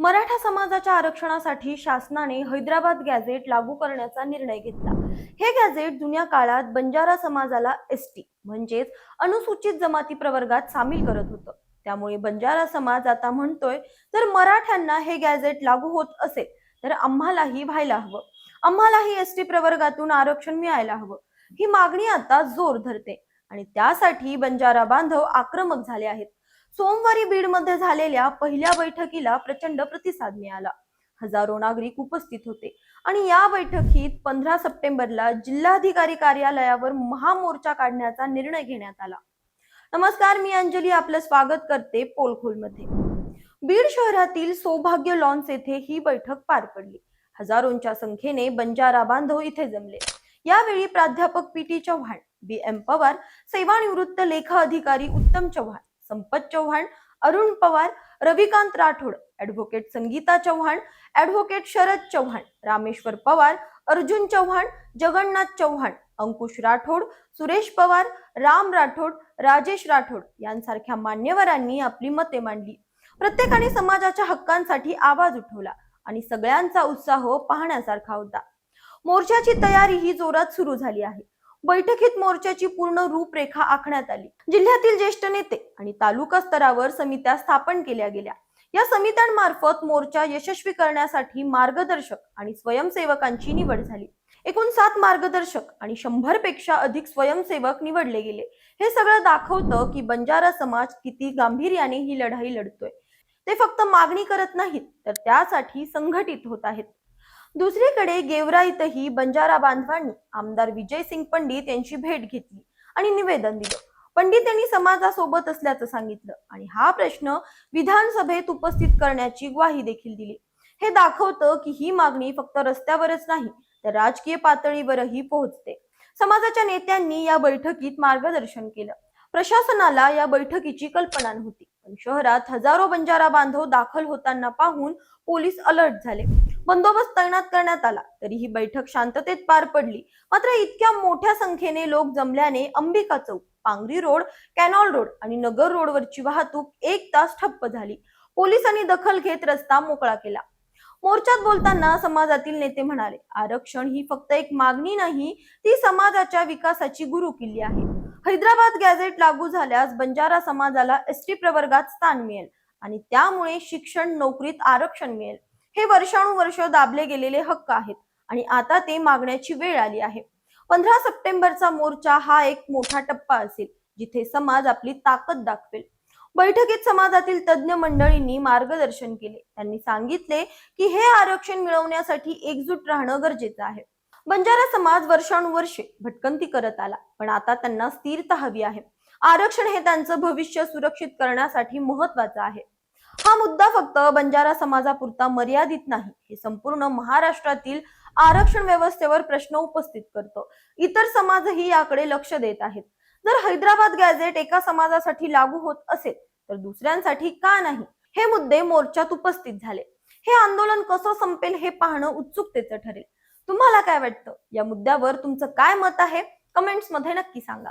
मराठा समाजाच्या आरक्षणासाठी शासनाने हैदराबाद गॅझेट लागू करण्याचा निर्णय घेतला. हे गॅझेट जुन्या काळात बंजारा समाजाला एस टी म्हणजेच अनुसूचित जमाती प्रवर्गात सामील करत होतं. त्यामुळे बंजारा समाज आता म्हणतोय जर मराठ्यांना हे गॅझेट लागू होत असेल तर आम्हालाही व्हायला हवं. आम्हालाही एस टी प्रवर्गातून आरक्षण मिळायला हवं. ही मागणी आता जोर धरते आणि त्यासाठी बंजारा बांधव आक्रमक झाले आहेत. सोमवारी बीडमध्ये झालेल्या पहिल्या बैठकीला प्रचंड प्रतिसाद मिळाला. हजारो नागरिक उपस्थित होते आणि या बैठकीत पंधरा सप्टेंबरला जिल्हाधिकारी कार्यालयावर महामोर्चा काढण्याचा निर्णय घेण्यात आला. नमस्कार मी अंजली आपलं स्वागत करते पोलखोलमध्ये. बीड शहरातील सौभाग्य लॉन्स येथे ही बैठक पार पडली. हजारोंच्या संख्येने बंजारा बांधव इथे जमले. यावेळी प्राध्यापक P T Chavan B M Pawar सेवानिवृत्त लेखा अधिकारी उत्तम चव्हाण संपत चव्हाण अरुण पवार रविकांत राठोड ऍडव्होकेट संगीता चव्हाण ऍडव्होकेट शरद चव्हाण रामेश्वर पवार अर्जुन चव्हाण जगन्नाथ चव्हाण अंकुश राठोड सुरेश पवार राम राठोड राजेश राठोड यांसारख्या मान्यवरांनी आपली मते मांडली. प्रत्येकाने समाजाच्या हक्कांसाठी आवाज उठवला आणि सगळ्यांचा उत्साह पाहण्यासारखा होता. मोर्चाची तयारी ही जोरात सुरू झाली आहे. बैठकीत मोर्चाची पूर्ण रूपरेखा आखण्यात आली. जिल्ह्यातील ज्येष्ठ नेते आणि तालुका स्तरावर समित्या स्थापन केल्या गेल्या. या समित्यांमार्फत मोर्चा यशस्वी करण्यासाठी मार्गदर्शक आणि स्वयंसेवकांची निवड झाली. एकूण सात मार्गदर्शक आणि शंभरपेक्षा अधिक स्वयंसेवक निवडले गेले. हे सगळं दाखवतं की बंजारा समाज किती गांभीर्याने ही लढाई लढतोय. ते फक्त मागणी करत नाहीत तर त्यासाठी संघटित होत आहेत. दुसरीकडे गेवरा इथंही बंजारा बांधवांनी आमदार विजयसिंग पंडित यांची भेट घेतली आणि निवेदन दिलं. पंडित यांनी समाजासोबत असल्याचं सांगितलं आणि हा प्रश्न विधानसभेत उपस्थित करण्याची ग्वाही देखील दिली. हे दाखवतं की ही मागणी फक्त रस्त्यावरच नाही तर राजकीय पातळीवरही पोहोचते. समाजाच्या नेत्यांनी या बैठकीत मार्गदर्शन केलं. प्रशासनाला या बैठकीची कल्पना नव्हती. पण शहरात हजारो बंजारा बांधव दाखल होताना पाहून पोलीस अलर्ट झाले. बंदोबस्त तैनात करण्यात आला. तरी ही बैठक शांततेत पार पडली. मात्र इतक्या मोठ्या संख्येने लोक जमल्याने Ambika Chowk Pangri road canal road आणि नगर रोडवरची वाहतूक एक तास ठप्प झाली. पोलिसांनी दखल घेत रस्ता मोकळा केला. मोर्चात बोलताना समाजातील नेते म्हणाले आरक्षण ही फक्त एक मागणी नाही ती समाजाच्या विकासाची गुरुकिल्ली आहे. हैदराबाद गॅझेट लागू झाल्यास बंजारा समाजाला एस टी प्रवर्गात स्थान मिळेल आणि त्यामुळे शिक्षण नोकरीत आरक्षण मिळेल. हे वर्षानुवर्ष दाबले गेलेले हक्क आहेत आणि आता ते मागण्याची वेळ आली आहे. पंधरा सप्टेंबरचा मोर्चा हा एक मोठा टप्पा असेल जिथे समाज आपली ताकद दाखवेल. बैठकीत समाजातील तज्ज्ञ मंडळींनी मार्गदर्शन केले. त्यांनी सांगितले की हे आरक्षण मिळवण्यासाठी एकजूट राहणं गरजेचं आहे. बंजारा समाज वर्षानुवर्षे भटकंती करत आला पण आता त्यांना स्थिरता हवी आहे. आरक्षण हे त्यांचं भविष्य सुरक्षित करण्यासाठी महत्वाचं आहे. हा मुद्दा फक्त बंजारा समाजापुरता मर्यादित नाही हे संपूर्ण महाराष्ट्रातील आरक्षण व्यवस्थेवर प्रश्न उपस्थित करतो. इतर समाजही याकडे लक्ष देत आहेत. जर हैदराबाद गॅझेट एका समाजासाठी लागू होत असेल तर दुसऱ्यांसाठी का नाही? हे मुद्दे मोर्चात उपस्थित झाले. हे आंदोलन कसं संपेल हे पाहणं उत्सुकतेचं ठरेल. तुम्हाला काय वाटतं? या मुद्द्यावर तुमचं काय मत आहे? कमेंट्समध्ये नक्की सांगा.